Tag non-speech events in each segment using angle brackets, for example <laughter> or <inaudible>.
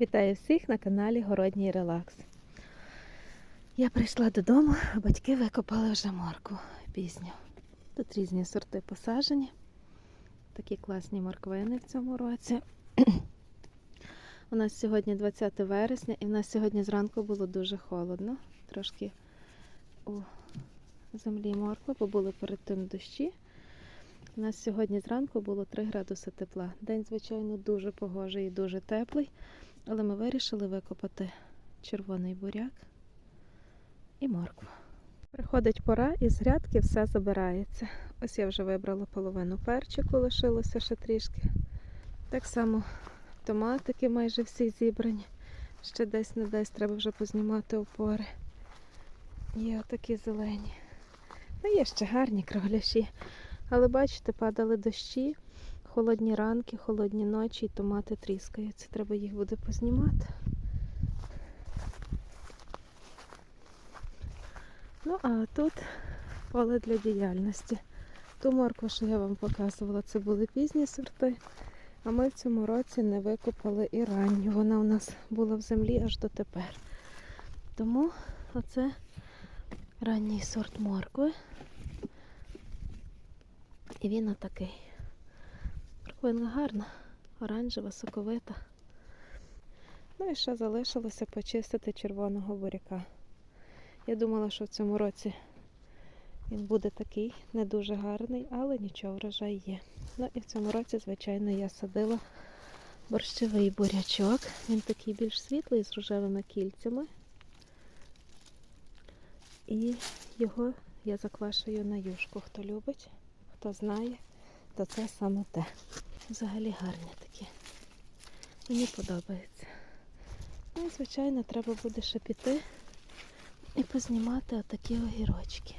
Вітаю всіх на каналі Городній Релакс. Я прийшла додому, а батьки викопали вже моркву пізню. Тут різні сорти посаджені. Такі класні морквини в цьому році. У нас сьогодні 20 вересня, і в нас сьогодні зранку було дуже холодно. Трошки у землі моркви, бо були перед тим дощі. У нас сьогодні зранку було 3 градуси тепла. День, звичайно, дуже погожий і дуже теплий, але ми вирішили викопати червоний буряк і моркву. Приходить пора і з грядки все забирається. Ось я вже вибрала половину перчику, лишилося ще трішки. Так само томатики майже всі зібрані. Ще десь не десь треба вже познімати опори. Є отакі зелені. Ну, є ще гарні кругляші. Але бачите, падали дощі, холодні ранки, холодні ночі, і томати тріскаються. Треба їх буде познімати. Ну, а тут поле для діяльності. Ту моркву, що я вам показувала, це були пізні сорти. А ми в цьому році не викопали і ранню. Вона у нас була в землі аж дотепер. Тому оце ранній сорт моркви. І він отакий. Морквинка гарна, оранжева, соковита. Ну і ще залишилося почистити червоного буряка. Я думала, що в цьому році він буде такий не дуже гарний, але нічого, врожай є. Ну і в цьому році, звичайно, я садила борщовий бурячок. Він такий більш світлий з рожевими кільцями. І його я заквашую на юшку. Хто любить, хто знає, то це саме те. Взагалі гарні такі. Мені подобається. Ну і, звичайно, треба буде ще піти і познімати отакі огірочки.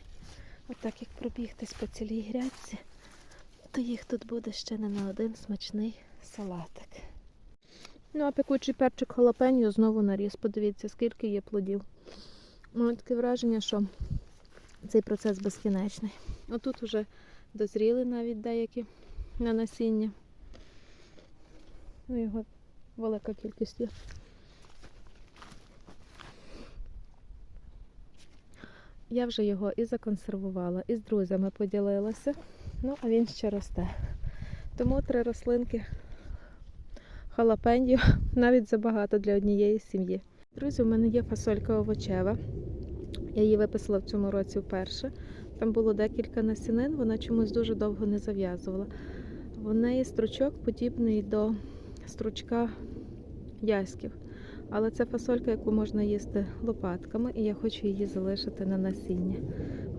Отак як пробігтись по цілій грядці, то їх тут буде ще не на один смачний салатик. Ну, а пекучий перчик халапеньо знову наріс. Подивіться, скільки є плодів. У таке враження, що цей процес безкінечний. Отут вже дозріли навіть деякі на насіння. Ну, його велика кількість є. Я вже його і законсервувала, і з друзями поділилася. Ну, а він ще росте. Тому три рослинки халапеньо <laughs> навіть забагато для однієї сім'ї. Друзі, у мене є фасолька овочева. Я її виписала в цьому році вперше. Там було декілька насінин, вона чомусь дуже довго не зав'язувала. В неї стручок подібний до стручка яськів. Але це фасолька, яку можна їсти лопатками, і я хочу її залишити на насіння.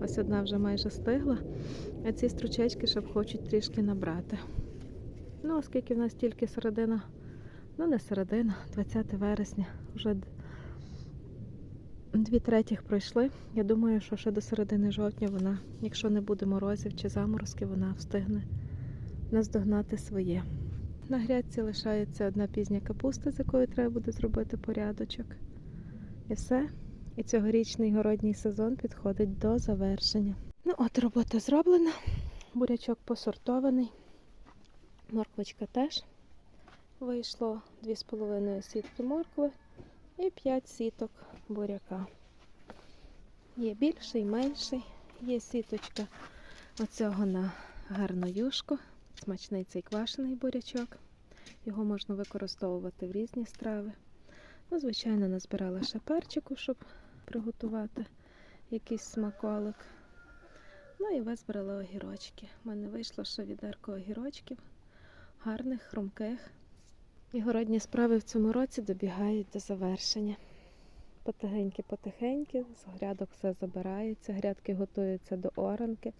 Ось одна вже майже стигла, а ці стручечки ще хочуть трішки набрати. Ну, оскільки в нас тільки середина, ну не середина, 20 вересня, вже дві третіх пройшли. Я думаю, що ще до середини жовтня вона, якщо не буде морозів чи заморозки, вона встигне наздогнати своє. На грядці лишається одна пізня капуста, з якою треба буде зробити порядочок. І все. І цьогорічний городній сезон підходить до завершення. Ну, от робота зроблена. Бурячок посортований. Морквочка теж. Вийшло 2,5 сітки моркви і 5 сіток буряка. Є більший, менший, є сіточка оцього на гарну юшку. Смачний цей квашений бурячок. Його можна використовувати в різні страви. Ну, звичайно, назбирала ще перчику, щоб приготувати якийсь смаколик. Ну і визбирала огірочки. У мене вийшло ще відерко огірочків, гарних, хрумких. І городні справи в цьому році добігають до завершення. Потихеньки-потихеньки, з грядок все забирається, грядки готуються до оранки.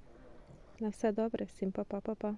На все добре, всім па-па-па-па.